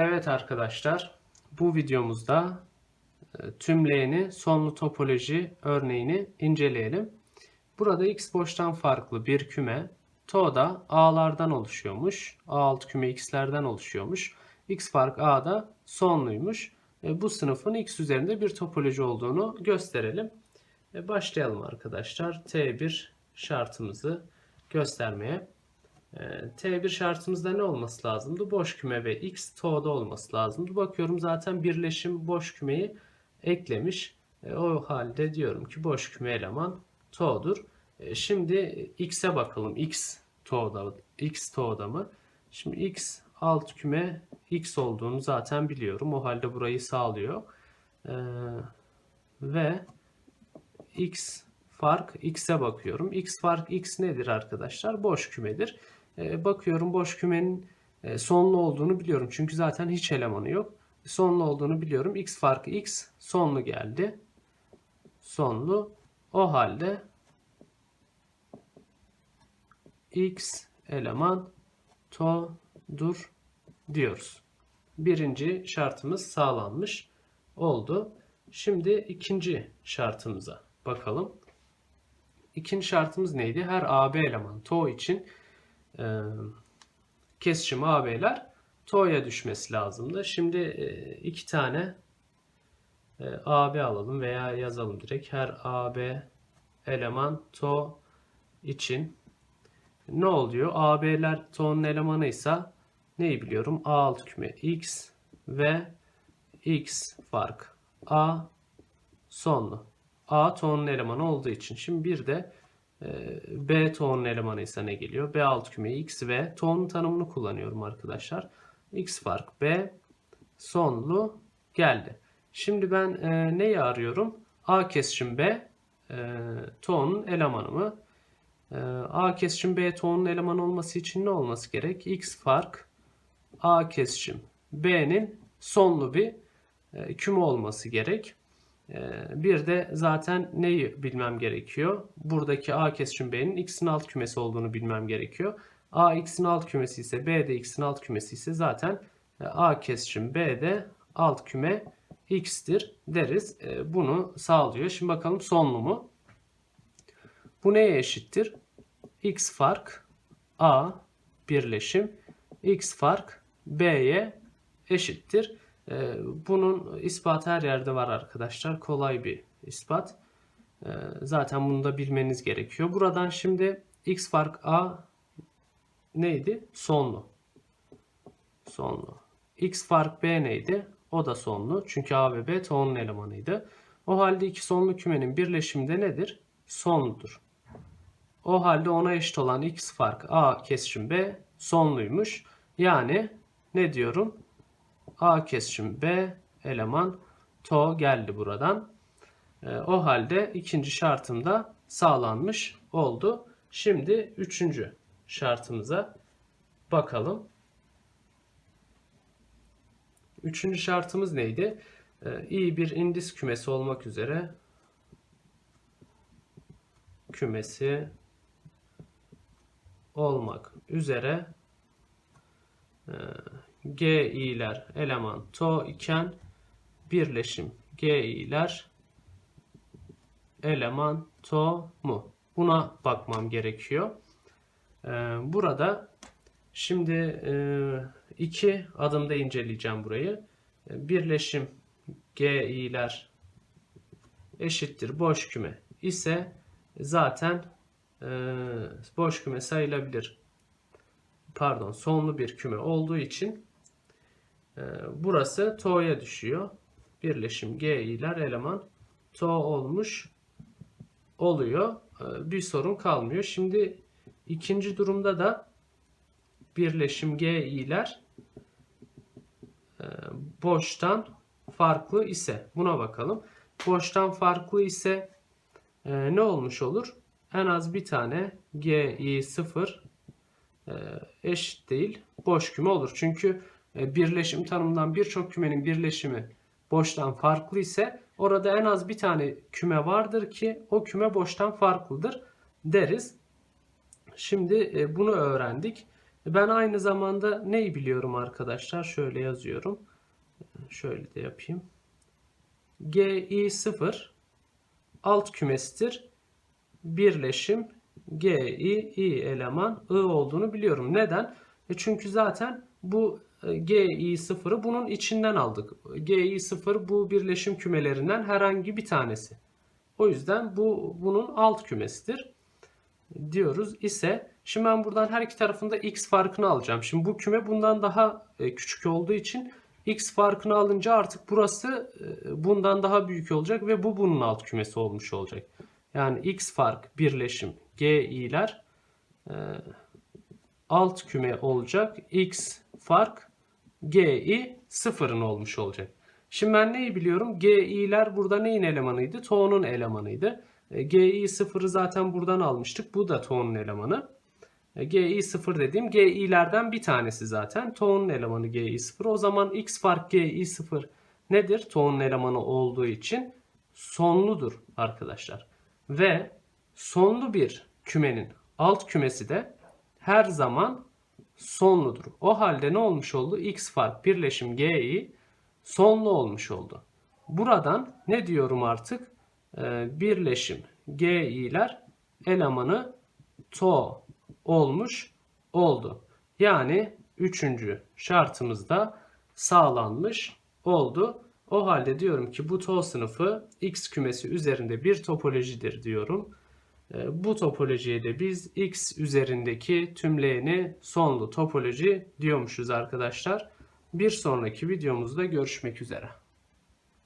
Evet arkadaşlar, bu videomuzda e, tümleyeni sonlu topoloji örneğini inceleyelim. Burada x boştan farklı bir küme, to da a'lardan oluşuyormuş. a alt küme x'lerden oluşuyormuş. x fark a da sonluymuş. E, bu sınıfın x üzerinde bir topoloji olduğunu gösterelim. E, başlayalım arkadaşlar. T1 şartımızı göstermeye. Ee, T1 şartımızda ne olması lazımdı? Boş küme ve x to'da olması lazımdı. Bakıyorum zaten birleşim boş kümeyi eklemiş. E, o halde diyorum ki boş küme eleman to'dur. E, şimdi x'e bakalım. x to'da, x to'da mı? Şimdi x alt küme x olduğunu zaten biliyorum. O halde burayı sağlıyor. E, ve x fark x'e bakıyorum. x fark x nedir arkadaşlar? Boş kümedir. E, bakıyorum boş kümenin e, sonlu olduğunu biliyorum. Çünkü zaten hiç elemanı yok. Sonlu olduğunu biliyorum. x farkı x sonlu geldi. Sonlu. O halde x eleman to'dur diyoruz. Birinci şartımız sağlanmış oldu. Şimdi ikinci şartımıza bakalım. İkinci şartımız neydi? Her AB eleman to için e, kesişim AB'ler to'ya düşmesi lazımdı. Şimdi e, iki tane e, AB alalım veya yazalım direkt. Her AB eleman to için ne oluyor? AB'ler to'nun elemanıysa neyi biliyorum? A alt küme x ve x fark A sonlu. A to'nun elemanı olduğu için. Şimdi bir de B to'nun elemanı ise ne geliyor? B alt küme x ve to'nun tanımını kullanıyorum arkadaşlar. x fark B sonlu geldi. Şimdi ben e, neyi arıyorum? A kesişim B e, to'nun elemanı mı? E, A kesişim B to'nun elemanı olması için ne olması gerek? x fark A kesişim B'nin sonlu bir e, küme olması gerek. Ee, bir de zaten neyi bilmem gerekiyor? Buradaki A kesişim B'nin x'in alt kümesi olduğunu bilmem gerekiyor. A x'in alt kümesi ise B de x'in alt kümesi ise zaten e, A kesişim B de alt küme x'tir deriz. E, bunu sağlıyor. Şimdi bakalım sonlu mu? Bu neye eşittir? x fark A birleşim x fark B'ye eşittir. Ee, bunun ispatı her yerde var arkadaşlar. Kolay bir ispat. Ee, zaten bunu da bilmeniz gerekiyor. Buradan şimdi x fark a neydi? Sonlu. Sonlu. x fark b neydi? O da sonlu. Çünkü a ve b to'nun elemanıydı. O halde iki sonlu kümenin birleşiminde nedir? Sonludur. O halde ona eşit olan x fark a kesişim b sonluymuş. Yani ne diyorum? A kesişim B eleman to geldi buradan. E, o halde ikinci şartım da sağlanmış oldu. Şimdi üçüncü şartımıza bakalım. Üçüncü şartımız neydi? E, iyi bir indis kümesi olmak üzere kümesi olmak üzere e, G i'ler eleman to iken birleşim G i'ler eleman to mu? Buna bakmam gerekiyor. Ee, burada şimdi e, iki adımda inceleyeceğim burayı. Ee, birleşim G i'ler eşittir boş küme ise zaten e, boş küme sayılabilir. Pardon sonlu bir küme olduğu için burası to'ya düşüyor. Birleşim G iler eleman to olmuş oluyor. Ee, bir sorun kalmıyor. Şimdi ikinci durumda da birleşim G iler e, boştan farklı ise buna bakalım. Boştan farklı ise ne olmuş olur? En az bir tane G i 0 e, eşit değil boş küme olur. Çünkü birleşim tanımından birçok kümenin birleşimi boştan farklı ise orada en az bir tane küme vardır ki o küme boştan farklıdır deriz. Şimdi e, bunu öğrendik. Ben aynı zamanda neyi biliyorum arkadaşlar? Şöyle yazıyorum. Şöyle de yapayım. GI0 alt kümesidir. Birleşim GI i eleman I olduğunu biliyorum. Neden? E çünkü zaten bu e, GI0'ı bunun içinden aldık. GI0 bu birleşim kümelerinden herhangi bir tanesi. O yüzden bu bunun alt kümesidir diyoruz ise şimdi ben buradan her iki tarafında x farkını alacağım. Şimdi bu küme bundan daha e, küçük olduğu için x farkını alınca artık burası e, bundan daha büyük olacak ve bu bunun alt kümesi olmuş olacak. Yani x fark birleşim g i'ler e, alt küme olacak. x fark g i sıfırın olmuş olacak. Şimdi ben neyi biliyorum? G i'ler burada neyin elemanıydı? To'nun elemanıydı. E, GI sıfırı zaten buradan almıştık. Bu da To'nun elemanı. E, GI sıfır dediğim GI'lerden bir tanesi zaten. To'nun elemanı GI sıfır. O zaman X fark GI sıfır nedir? To'nun elemanı olduğu için sonludur arkadaşlar. Ve sonlu bir kümenin alt kümesi de her zaman sonludur. O halde ne olmuş oldu? X fark birleşim GI sonlu olmuş oldu. Buradan ne diyorum artık? Ee, birleşim GI'ler elemanı to olmuş oldu. Yani üçüncü şartımızda sağlanmış oldu. O halde diyorum ki bu to sınıfı X kümesi üzerinde bir topolojidir diyorum. Ee, Bu topolojiye de biz X üzerindeki tümleyeni sonlu topoloji diyormuşuz arkadaşlar. Bir sonraki videomuzda görüşmek üzere.